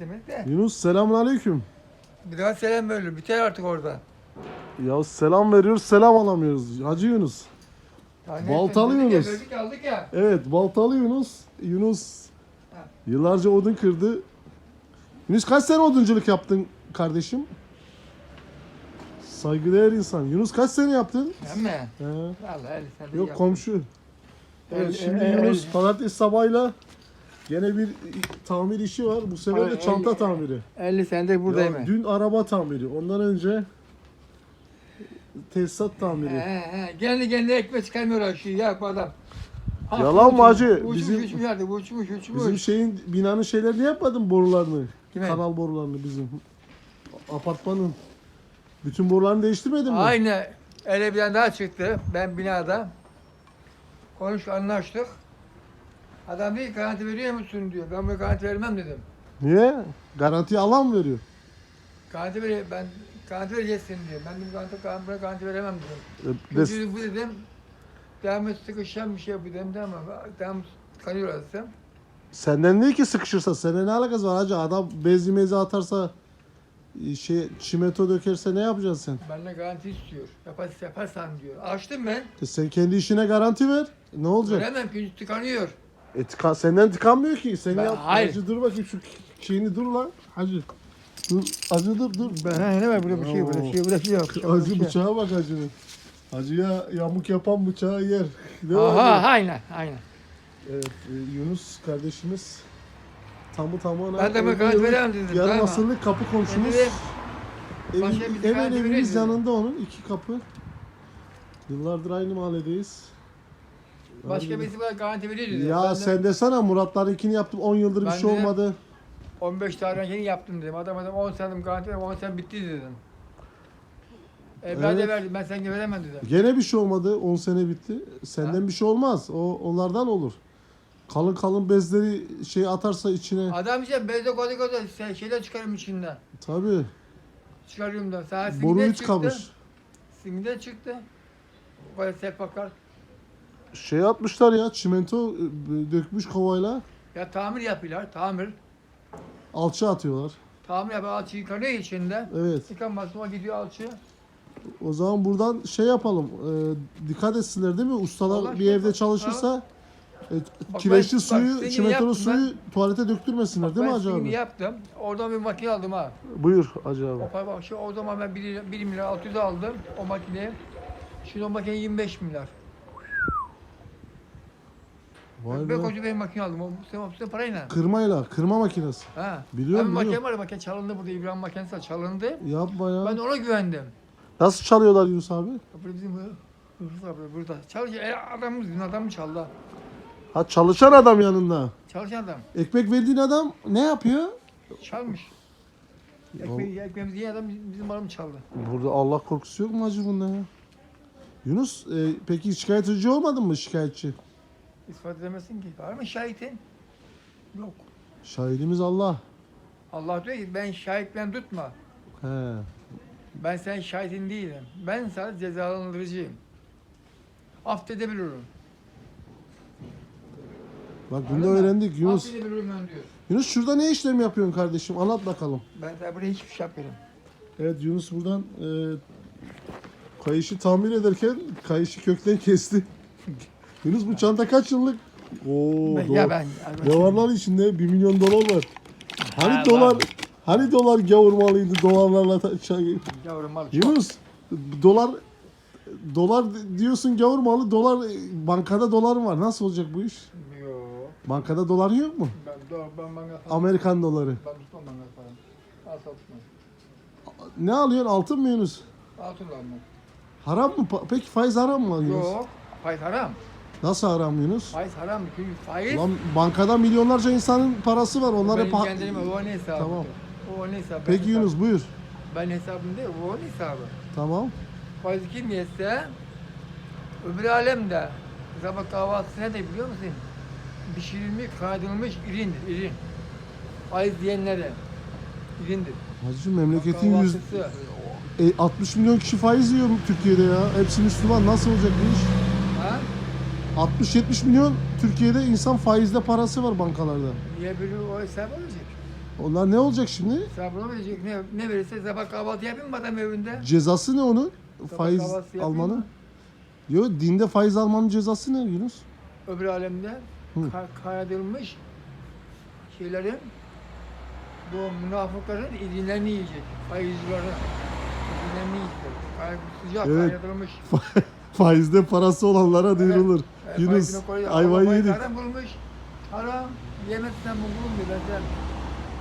demek de. Yunus selamünaleyküm. Bir daha selam verilir. Biter artık orada. Ya selam veriyoruz, selam alamıyoruz. Hacı Yunus. Yani Baltalı Yunus. verdik aldık ya. Evet, baltalı Yunus. Yunus Ha. yıllarca odun kırdı. Yunus kaç sene odunculuk yaptın kardeşim? Saygıdeğer insan. Yunus kaç sene yaptın? Değil mi? He. Vallahi el sen de Yok yap. komşu. Evet El- şimdi el- Yunus el- pazartesi sabahıyla gene bir tamir işi var. Bu sefer de çanta tamiri. 50 senedir buradayım. Ya, ben. dün araba tamiri. Ondan önce tesisat He tamiri. he. Kendi kendine ekmek çıkarmıyor aşıyı ya bu adam. Yalan mı uçmuş, hacı? Uçmuş Bizim- uçmuş artık uçmuş uçmuş. Bizim şeyin binanın şeylerini yapmadın borularını. Kime? Kanal borularını bizim. Apartmanın. Bütün borularını değiştirmedin mi? Aynı ele bir tane daha çıktı. Ben binada. Konuş anlaştık. Adam diyor ki, garanti veriyor musun diyor. Ben bunu garanti vermem dedim. Niye? Garanti alan mı veriyor? Garanti veriyor. Ben garanti vereceksin diyor. Ben dedim garanti, garanti, buna garanti veremem dedim. E, des- Kötü bu dedim. Devamlı sıkışan bir şey bu dedim de ama devamlı kanıyor arası. Senden değil ki sıkışırsa. Senin ne alakası var hacı? Adam bezi mezi atarsa e, şey çimento dökerse ne yapacaksın sen? Benden garanti istiyor. Yapar, yaparsan diyor. Açtım ben. E sen kendi işine garanti ver. Ne olacak? Veremem çünkü tıkanıyor. E, tıka- senden tıkanmıyor ki. Sen Ben- yap. hayır. Hacı dur bakayım şu şeyini dur lan. Hacı. Dur. Hacı dur dur. Ben ne var burada bir şey, bir şey, burada bir şey yok. Hacı bıçağa bak hacının. Hacıya yamuk yapan bıçağı yer. Değil mi hacı? Aha, aynen, aynen. Evet, e, Yunus kardeşimiz tamı tamına Ben de elli yıllık veremem dedim, Yarım tamam. asırlık kapı komşumuz. dedim, Evin, başka bir hemen evimiz yanında onun iki kapı. Yıllardır aynı mahalledeyiz. Başka Harbiden. birisi bana garanti veriyor dedi. Ya Ben de sen desene Muratlarınkini yaptım 10 yıldır bir Ben şey dedim, olmadı. 15 tane yeni yaptım dedim. Adam adam 10 senem garanti verdim, 10 sen bitti dedim. E, ben Evet. de verdim, ben sana veremem dedim. Gene bir şey olmadı 10 sene bitti. Senden bir şey olmaz. O onlardan olur. Kalın kalın bezleri şey atarsa içine. Adam işte bezde kodu kodu şey- şeyler çıkarıyorum içinden. Tabii. Çıkarıyorum da. Sana Boru hiç çıktı. kalmış. Simiden çıktı. Böyle sefakar. Şey atmışlar ya çimento e, dökmüş kovayla Ya tamir yapıyorlar, tamir. alçı atıyorlar. Tamir yapıyor, alçı yıkanıyor içinde. Evet. Yıkanmasına gidiyor alçı. O zaman buradan şey yapalım. e, dikkat etsinler değil mi? Ustalar Allah bir aşkına evde bak, çalışırsa e, Bak kireçli ben- bak suyu, senin çimentolu yaptım ben. suyu tuvalete döktürmesinler değil mi Hacı abi? yaptım. Oradan bir makine aldım ha. Buyur Hacı abi. Para bak, şu, o zaman ben 1, 1 milyar 600 aldım o makineyi. Şimdi o makine 25 milyar. Vay Ben be. koca bir makine aldım. O, sen, sen parayla. Kırmayla, kırma makinesi. Ha. Biliyorum, Abi makine biliyorum. var ya, makine çalındı burada. İbrahim makinesi var, çalındı. Yapma ya. Ben de ona güvendim. Nasıl çalıyorlar Yunus abi? Burada bizim hı- hırsız abi burada. Çalışıyor. E, adamımız bizim adamı çaldı. ha. Çalışan adam yanında. Çalışan adam. Ekmek verdiğin adam ne yapıyor? Çalmış. Ekmeği, ekmeğimizi yiyen adam bizim, bizim malımı çaldı. Burada Allah korkusu yok mu Hacı bunda ya? Yunus e, peki şikayet edici olmadın mı şikayetçi? İspat edemezsin ki. Var mı şahitin? Yok. Şahidimiz Allah. Allah diyor ki ben şahit ben tutma. He. Ben senin şahidin değilim. Ben sadece cezalandırıcıyım. Affedebilirim. Bak bunu da Anladın mı? öğrendik Yunus. Affedebilirim ben diyor. Yunus şurada ne işlem yapıyorsun kardeşim? Anlat bakalım. Ben sana buraya hiçbir şey yapmıyorum. Evet Yunus buradan e, kayışı tamir ederken kayışı kökten kesti. Yunus bu çanta kaç yıllık? Oo, Ben, ya ben. Ne var lan içinde? 1 milyon dolar var. Hani Ha, dolar var. hani dolar gavurmalıydı dolarlarla şey- Yavrum mal. çok. Yunus dolar dolar diyorsun gavurmalı dolar bankada dolar var. Nasıl olacak bu iş? Yok. Bankada dolar yok mu? Ben, ben, falan. Amerikan doları. Ben tutmam bana falan. Asla tutmam. Ne alıyorsun? Altın mı Yunus? Altın almam. Haram mı? Peki faiz haram mı Yunus? Yok. Faiz haram. Nasıl haram Yunus? Faiz haram. Çünkü faiz. Lan bankada milyonlarca insanın parası var. Onlar benim hep... kendime o ne hesabı. Tamam. O ne hesabı. Peki ben Yunus buyur. Hesabı. Ben hesabım değil. O ne hesabı. Tamam. Faiz kim yetse öbür alemde sabah kahvaltısı ne de biliyor musun? Pişirilmiş, kaydırılmış irindir, irin. Faiz diyenlere irindir. Hacı memleketin yüz, e, 60 milyon kişi faiz yiyor Türkiye'de ya. Hepsi Müslüman. Nasıl olacak bu iş? Ha? 60-70 milyon Türkiye'de insan faizde parası var bankalarda. Niye böyle o hesap olacak? Onlar ne olacak şimdi? Sabır verecek. Ne, ne verirse sabah kahvaltı yapayım mı adam evinde? Cezası ne onun? Sabah Faiz kahvaltı yapayım almanın. mı? Yok dinde faiz almanın cezası ne Yunus? Öbür alemde Hı. ka- kaydedilmiş şeylerin bu münafıkların izinlerini yiyecek. Faizcilerin izinlerini yiyecek. Kay- Sıcak Evet. kaydedilmiş. Faizde parası olanlara duyurulur. E, Yunus ayvayı yedik. Haram bulmuş. Haram. Bulunmuyor. Ben sen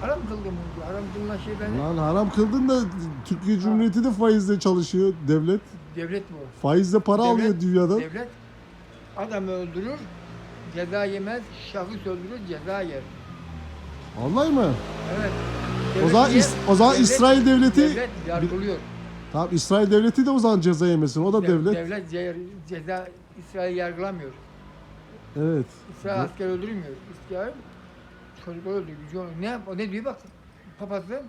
haram kıldım bunu. Haram kılınan şey ben Lan haram kıldın da Türkiye Cumhuriyeti de faizle çalışıyor devlet. devlet bu. Faizle para Devlet- alıyor dünyadan. Devlet adamı öldürür, ceza yemez, şahıs öldürür, ceza yer. Vallahi mı? Evet. O Devlet zaman, niye- İs- o zaman devlet- İsrail devleti Devlet yargılıyor. Tamam İsrail devleti de o zaman ceza yemesin. O da Dev- devlet. Devlet ce- ceza İsrail yargılamıyor. Evet. İsrail asker öldürmüyor. İsrail çocuk öldürüyor. gücü Ne yap? O ne diyor bak? Papazı.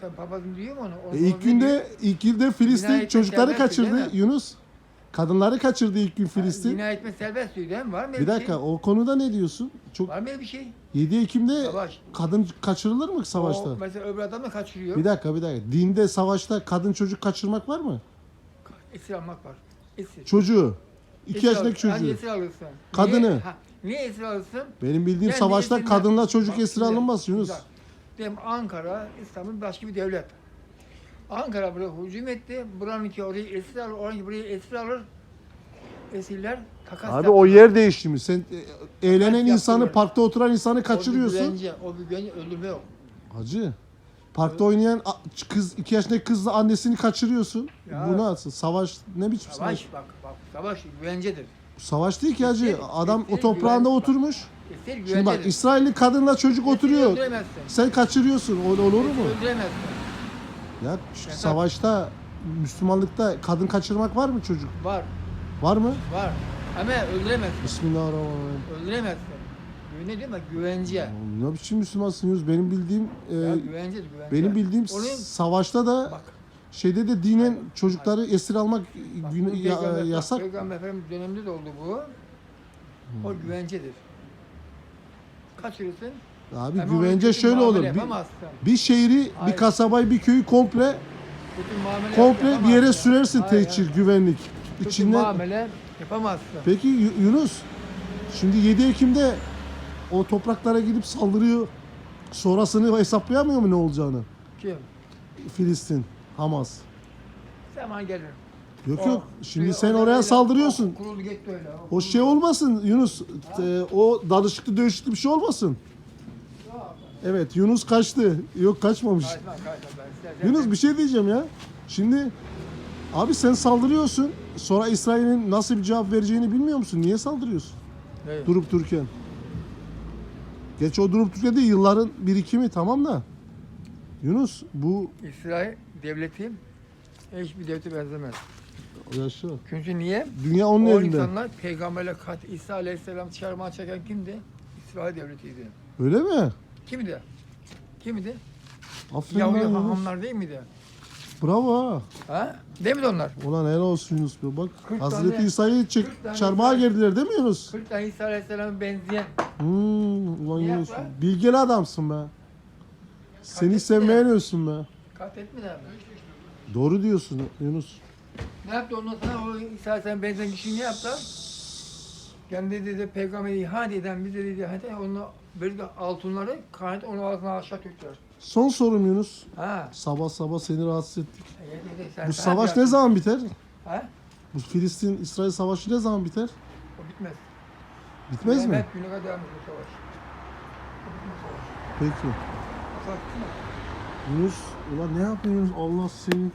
Sen papazın diyor mu onu? Onu- E, onu ilk ne günde diyor? ilk günde Filistin Cinayet çocukları kaçırdı? Yunus. Kadınları kaçırdı ilk gün Filistin. Zina etme serbest diyor değil mi? Var mı Bir dakika şey? o konuda ne diyorsun? Çok Var mı bir şey? 7 Ekim'de Savaş. kadın kaçırılır mı savaşta? O mesela öbür adam da kaçırıyor. Bir dakika bir dakika. Dinde savaşta kadın çocuk kaçırmak var mı? Esir almak var. Esir. Çocuğu. 2 Esir yaşındaki çocuğu. esir alırsın? Kadını. Niye, ha, niye esir alırsın? Benim bildiğim Kendi savaşta izinle- kadınla çocuk Bak esir güzel, alınmaz Yunus. güzel. Diyelim Ankara, İstanbul başka bir devlet. Ankara buraya hücum etti. Buranınki orayı esir alır, oranınki burayı esir alır. Esirler takas Abi o yer değişti mi? Sen e, eğlenen insanı, parkta oturan insanı O bir kaçırıyorsun. güvence, o bir güvence, öldürme yok. Hacı. Parkta oynayan a- kız, iki yaşındaki kızla annesini kaçırıyorsun. Ya. Bu nasıl? Savaş ne biçim savaş? Savaş bak, bak savaş güvencedir. Savaş değil ki hacı. Adam o toprağında oturmuş. Esir Şimdi bak güvencedir. İsrailli kadınla çocuk oturuyor. Öldüremezsin. Sen kaçırıyorsun. Öyle olur mu? Öldüremezsin. Ya şu savaşta Müslümanlıkta kadın kaçırmak var mı çocuk? Var, Var mı? var. Ama öldüremezsin. Bismillahirrahmanirrahim. Öldüremezsin. Güvene değil mi? Güvence. Ne biçim Müslümansın Yunus? Benim bildiğim e, Ya güvencedir, güvence. benim bildiğim Onun- savaşta da Bak, şeyde de dinen çocukları esir almak bak bu ya- peygamber- bak, yasak. Peygamber Efendimiz döneminde de oldu bu. O güvencedir. Kaçırırsın. Abi ona güvence şöyle muamele olur. Bir, yapamazsın. bir şehri, bir Hayır. kasabayı, bir köyü komple muamele komple bir yapamazsın. yere sürersin Hayır, tehcir, güvenlik. Kötü İçinden muamele yapamazsın. Peki Yu- Yunus, şimdi 7 Ekim'de o topraklara gidip saldırıyor. Sonrasını hesaplayamıyor mu ne olacağını? Kim? Filistin, Hamas. Zaman gelir. Yok O- yok. Şimdi sen o- oraya öyle- saldırıyorsun. O kuruldu gitti öyle. O şey olmasın Yunus. e, o danışıklı dövüşüklü bir şey olmasın. Evet Yunus kaçtı. Yok kaçmamış. Kaçma, kaçma. Ben size- Yunus bir şey diyeceğim ya. Şimdi abi sen saldırıyorsun. Sonra İsrail'in nasıl bir cevap vereceğini bilmiyor musun? Niye saldırıyorsun? Ne? Durup dururken. Geç o durup dururken değil yılların birikimi tamam da. Yunus bu İsrail devleti hiçbir devlete benzemez. yaşa. Çünkü niye? Dünya onun o elinde. insanlar peygamberle kat İsa Aleyhisselam çarmıha çeken kimdi? İsrail devletiydi. Öyle mi? Kimdi? Kimdi? Aferin Yahudi lan Yunus. hahamlar değil miydi? Bravo ha. Ha? Değil miydi onlar? Ulan helal olsun Yunus be. Bak Hazreti tane- İsa'yı çek, kırk tane çarmıha değil mi Yunus? 40 tane İsa Aleyhisselam'a benzeyen Hmm, ulan Ne Yunus yapar? bilgeli adamsın be. Seni etmedi. sevmeye ölsün be. Kat etmediler mi? Doğru diyorsun Yunus. Ne yaptı ondan sonra o Aleyhisselam benzeyen kişi ne yaptı? Kendi dedi peygamberi ihanet eden bize dedi hadi onu böyle altınları kanet onun altına aşağı döktüler. Son sorum Yunus. Ha. Sabah sabah seni rahatsız ettik. Ye- ye- sen- Bu sen savaş yaptın. ne zaman biter? Ha? Bu Filistin-İsrail savaşı ne zaman biter? O bitmez. Bitmez mi? Gününe kadar devam ediyor savaş. O bitmez savaş. Peki. O savaş bitmez. Yunus, ulan ne yapıyorsun? Allah senin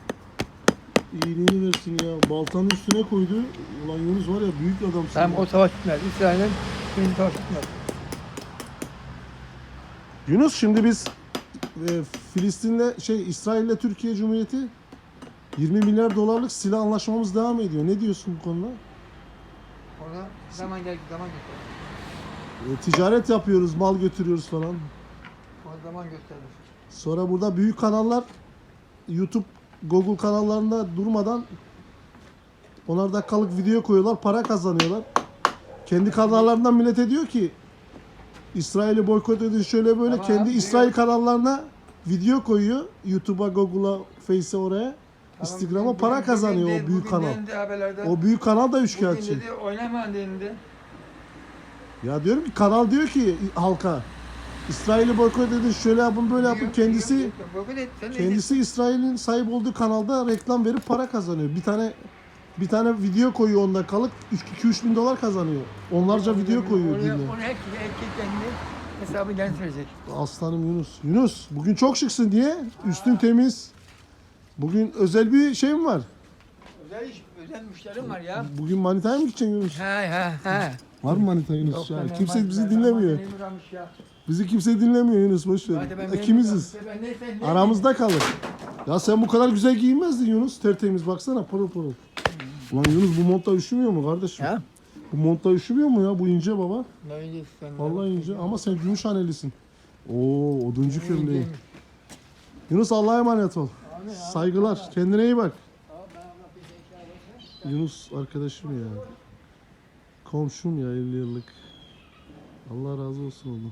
iyiliğini versin ya. Baltanın üstüne koydu. Ulan Yunus var ya büyük adamsın. Tamam o savaş bitmez. İsrail'in ikinci savaş bitmez. Yunus şimdi biz e, Filistin'le şey İsrail'le Türkiye Cumhuriyeti 20 milyar dolarlık silah anlaşmamız devam ediyor. Ne diyorsun bu konuda? Orada zaman geldi zaman gösterir. E, ticaret yapıyoruz, mal götürüyoruz falan. O zaman gösterir. Sonra burada büyük kanallar YouTube, Google kanallarında durmadan onar dakikalık video koyuyorlar, para kazanıyorlar. Kendi kanallarından millete diyor ki İsrail'i boykot edin şöyle böyle. Ama Kendi abi, İsrail kanallarına video koyuyor. YouTube'a, Google'a, Face'e oraya. Instagram'a Bugün- para bugün kazanıyor de- o büyük bugün kanal. O büyük kanal da bugün üçkağıtçı. dedi oynama dedi. Ya diyorum ki kanal diyor ki halka İsrail'i boykot edin şöyle yapın böyle yapın kendisi kendisi İsrail'in sahip olduğu kanalda reklam verip para kazanıyor. Bir tane bir tane video koyuyor 10 dakikalık 2-3 bin dolar kazanıyor. Onlarca video koyuyor Onu, dinle. onu herkes, herkes kendi hesabı kendi. Aslanım Yunus. Yunus bugün çok şıksın diye üstün temiz. Bugün özel bir şey mi var? Özel iş, özel müşterim var ya. Bugün manitaya mı gideceksin Yunus? He he he. Var mı manita Yunus? Yok ya? Kimse bizi dinlemiyor. ya. Bizi kimse dinlemiyor Yunus boş ver. Ben- İkimiziz. ben- neyse. Aramızda kalır. Ya sen bu kadar güzel giyinmezdin Yunus. Tertemiz baksana pırıl pırıl. Ulan Yunus bu montta üşümüyor mu kardeşim? Ya. Bu montta üşümüyor mu ya? Bu ince baba. Ne öyle sen- Vallahi ince ama sen gümüşhanelisin. Oo oduncu kömleği. Yunus Allah'a emanet ol. Saygılar. Kendine iyi bak. Şey Yunus arkadaşım ya. Komşum ya 50 yıllık. Allah razı olsun ondan.